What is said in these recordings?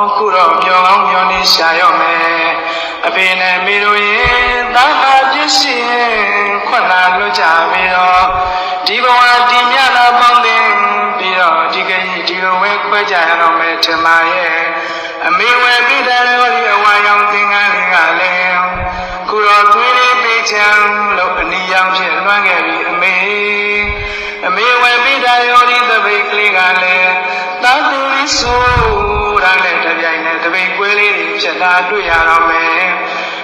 အခုတော့မျောကောင်းမျောနေရှာရော့မယ်အဖေနဲ့မိတို့ရဲ့သာသာပြည့်စင်ခွက်လာလွတ်ကြပြီးတော့ဒီဘဝဒီမြလာပေါင်းတင်ပြီးတော့ဒီကကြီးဒီလိုဝဲခွဲကြရတော့မယ်ထင်ပါရဲ့အမေဝဲပြီးတယ်လို့ဒီအဝါရောင်သင်္ကန်းလေးကလည်းခုတော့သွေးလေးပေးချမ်းလို့အနီရောင်ဖြစ်လွှမ်းခဲ့ပြီအမေအမေဝဲပြီးတယ်ရောဒီသပိတ်ကလေးကလည်းတာသူလေးဆို တာနဲ့တပြိုင်နက်သပိတ်ကွဲလေးတွေဖြစ်တာတွေ့ရတော့မယ်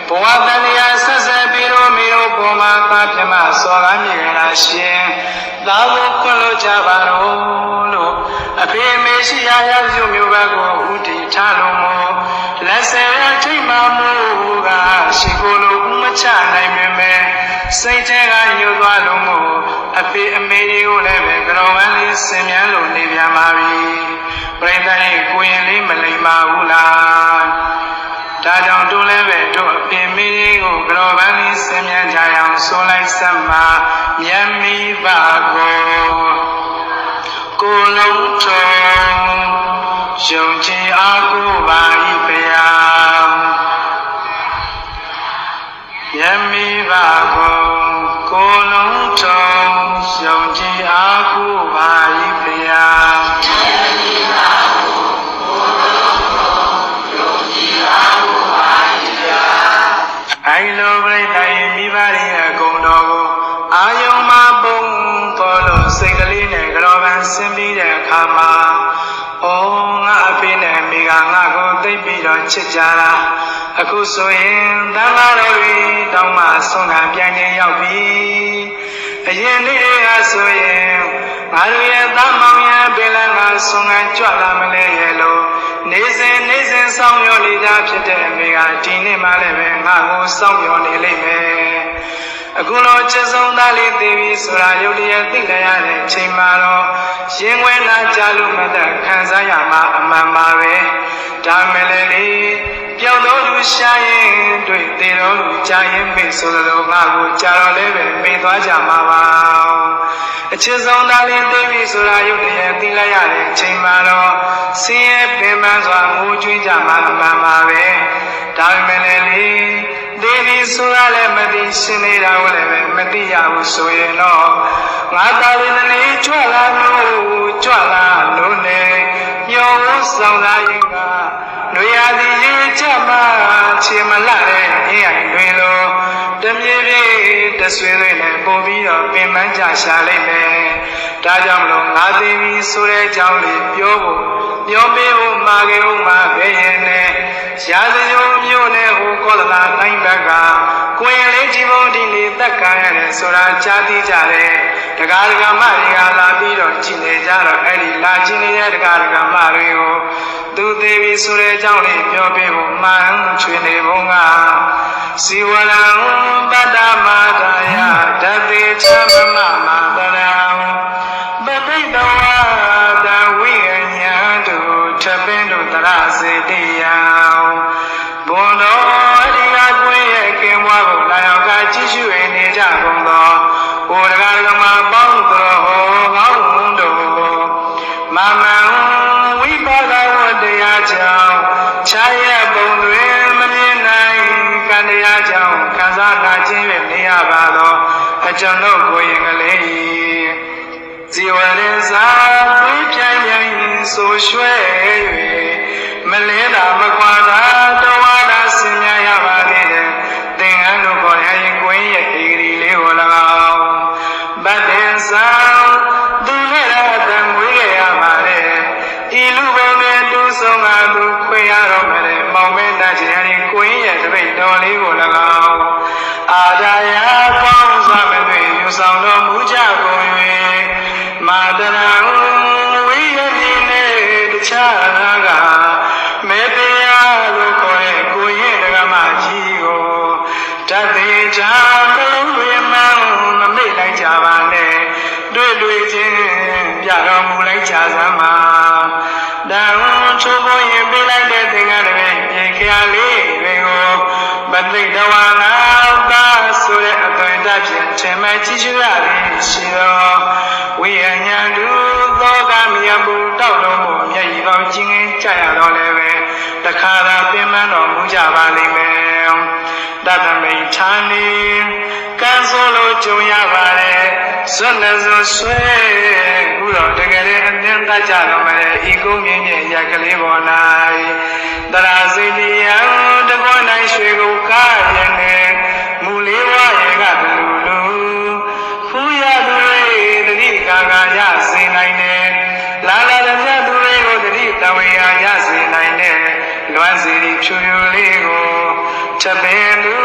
ဘဝတန်ရာဆက်ဆက်ပြီးတော့မေတို့ပေါ်မှာသာပြမစော်ကားမြေရတာရှင်သာလို့ခွင့်လို့ကြပါတော့လို့အဖေအမေရှိရာရစုမျိုးဘက်ကိုဥတီထားလို့မို့လက်ဆယ်ရထိတ်မှမို့ကရှိကိုလိုဥမချနိုင်မြင်မဲ့စိတ်ထဲကညှို့သွားလို့မို့အဖေအမေတွေကိုလည်းပဲကြောင်ဝမ်းလေးဆင်မြန်းလို့နေပြန်ပါပြီ ပြိတ္တရဲ့ကိုရင်လေးမလိမ္မာဘူးလားဒါကြောင့်တို့လည်းပဲတို့အဖေမေကိုကြောင်ဝမ်းလေးဆင်မြန်းကြရအောင်ဆိုလိုက်စမ်းမှာမြတ်မိပါကိုကိုလုံးထုံယုံကြည်အားကိုးပါ၏ဗျာမြတ်မိပါကိုကိုလုံးထုံယုံကြည်အားကိုးပါ၏ဗျာ အိုင်လိုပြိတ္တရဲ့မိဘတွေရဲ့ဂုဏ်တော်ကိုအာယုံမှာပုံပေါ်လို့စိတ်ကလေးနဲ့ကြောပန်းဆင်းပြီးတဲ့အခါမှာအော်ငါအဖေနဲ့အမိကငါကိုသိပ်ပြီးတော့ချစ်ကြတာအခုဆိုရင်တန်ဃာတော်တွေတောင်းမှဆုံးခံပြန်ရင်ရောက်ပြီအရင်နေ့တွေကဆိုရင်ငါတို့ရဲ့သားမောင်ရဲ့ပင်လန်းကဆုံးခံကြွလာမလဲရဲ့လို့နေစဉ်နေစဉ်ဆောင်ရွက် နေကြဖြစ်တဲ့အမေကဒီနေ့မှလည်းပဲငါကိုစောင့်မျှော်နေလိမ့်မယ်အခုလိုချစ်ဆုံးသားလေးသိပြီဆိုတာယုတ်တည်းသိလိုက်ရတဲ့အချိန်မှာတော့ရင်ဝဲနာကြလို့မသက်ခံစားရမှာအမှန်ပါပဲဒါမဲ့လေလေပြောင်းတော့သူရှာရင်တွေ့သေးတော့သူကြာရင်မေ့ဆိုလိုငါကိုကြာတော့လည်းပဲမေ့သွားကြမှာပါအချစ်ဆုံးသားလေးသိပြီ ဆိုတာယုတ်တည်းသိလိုက်ရတဲ့အချိန်မှာတော့ဆင်းရဲပင်ပန်းစွာငိုကြွေးကြမှာအမှန်ပါပဲဒါမဲ့လေလေဒေဒီဆိုတာလည်းမသိရှင်နေတာကိုလည်းပဲမသိရဘူးဆိုရင်တော့ငါတာဝိနည်းကြွလာလို့ကြွလာလို့လေညောင်းဆောင်လာရင်ကຫນွေရသည်ရင်ချမှာချေမလတဲ့အင်းအိမ်တွင်လို့တပြေးပြေးတဆွေးတွေနဲ့ပုံပြီးတော့ပင်ပန်းကြရှာလိုက်မယ် ဒါကြောင့်မလို့ငါသိပြီဆိုတဲ့အကြောင်းလေးပြောဖို့ပြောပေးဖို့မှာခဲ့ဦးမှာပဲရင်နဲ့ရာဇယုံမျိုးနဲ့ဟိုကောသလာတိုင်းဘက်ကကိုရင်လေးဒီဘုံဒီလေးသက်ခံရတယ်ဆိုတာကြားသိကြတယ်တရားဒဂမတွေကလာပြီးတော့ကြည်နေကြတော့အဲ့ဒီလာကြည်နေတဲ့တရားဒဂမတွေကိုသူသေးပြီဆိုတဲ့အကြောင်းလေးပြောပေးဖို့မှန်ချွေနေဘုံကစီဝရံပတ္တမာဒါယဓတေချမမမာတရံ ပါသောအကျွန်ုပ်ကိုရင်ကလေးဇီဝရင်စာပြေးပြိုင်ရင်ဆိုရွှဲ၍မလဲတာမကွာတာတဝါတာဆင်မြရပါသေးတယ်သင်္ကန်းတို့ခေါ်ရရင်ကိုင်းရဲ့ဧကရီလေးကို၎င်းဗတ်တင်ဆောင်သူနဲ့ရတဲ့မွေးရရပါလေဤလူဘုံနဲ့တူဆုံးကသူခွေရတော့မယ်မောင်မဲတတ်ချင်ရင်ကိုင်းရဲ့တပိတ်တော်လေးကို၎င်း အာဒါယကောင်းစွာမသွေယူဆောင်တော်မူကြကုန်၍မာတရံဝိယတိနဲ့တခြားကမေတ္တရားလို့ခေါ်တဲ့ကိုရင်ဒဂမကြီးကိုတတ်သေးချာမလုံးဝမှန်မမေ့လိုက်ကြပါနဲ့တွေ့တွေ့ချင်းပြတော်မူလိုက်ကြစမ်းပါတန်ချိုးဖို့ရင်ပြလိုက်တဲ့သင်္ကန်းတွေပြေခရလေးတွေကိုပသိတဝါနာသာ ဆိုတဲ့အသွင်တတ်ဖြင့်ထင်မှကြည့်ရှုရသည်ရှိသောဝိညာဉ်တူသသောကမြတ်ဘူးတောက်တော်မူမျက်ရည်ပေါင်းချင်းငင်းကြရတော့လည်းပဲတခါသာပင်မတော်မူကြပါလိမ့်မယ်တသမိန်ဌာနေကံဆိုးလို့ကြုံရပါတယ်စွတ်နဲ့စွတ်ဆွဲခုတော့တကယ်လည်းအနှင်းတတ်ကြတော့မယ်ဤကုန်းမြင့်မြင့်ရက်ကလေးပေါ်၌တရာစိတ်တရားတ လွမ်းစီဖြူဖြူလေးကိုချက်ပင်လူ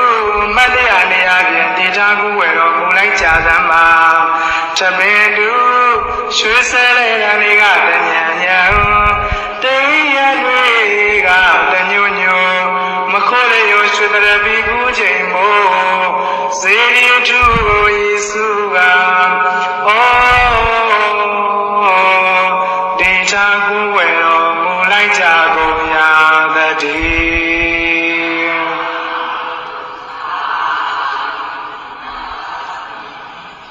မတ်တရားနေရာပြင်တေချာကူဝယ်တော်မူလိုက်ကြသမ်းပါချက်ပင်လူရွှေစဲတဲ့ရန်တွေကတညံညံတိရတွေကတညွညွမခေါ်ရရရွှေတရပီကူးချိန်မို့ဇေဒီထုကိုယေစုက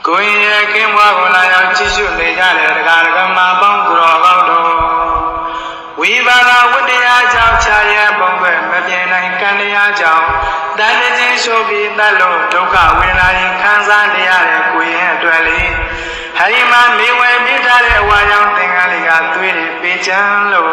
ကိုယ်ရဲ့ကင်းဘွားကိုလာရောက်ကြည့်ရှုနေကြတဲ့တရားဓမ္မပေါင်းသူတော်ကောင်းတို့ဝိပါဒဝတ္တရားကြောင့်ခြာရပုံပဲမပြေနိုင်ကံတရားကြောင့်တန်တခြင်းရှုပ်ပြီးတတ်လို့ဒုက္ခဝေဒနာရင်ခံစားနေရတဲ့ကိုယ်ရဲ့အတွက်လေဟရိမမေဝယ်ပြထားတဲ့အဝါရောင်သင်္ကန်းလေးကသွေးတွေပေးချမ်းလို့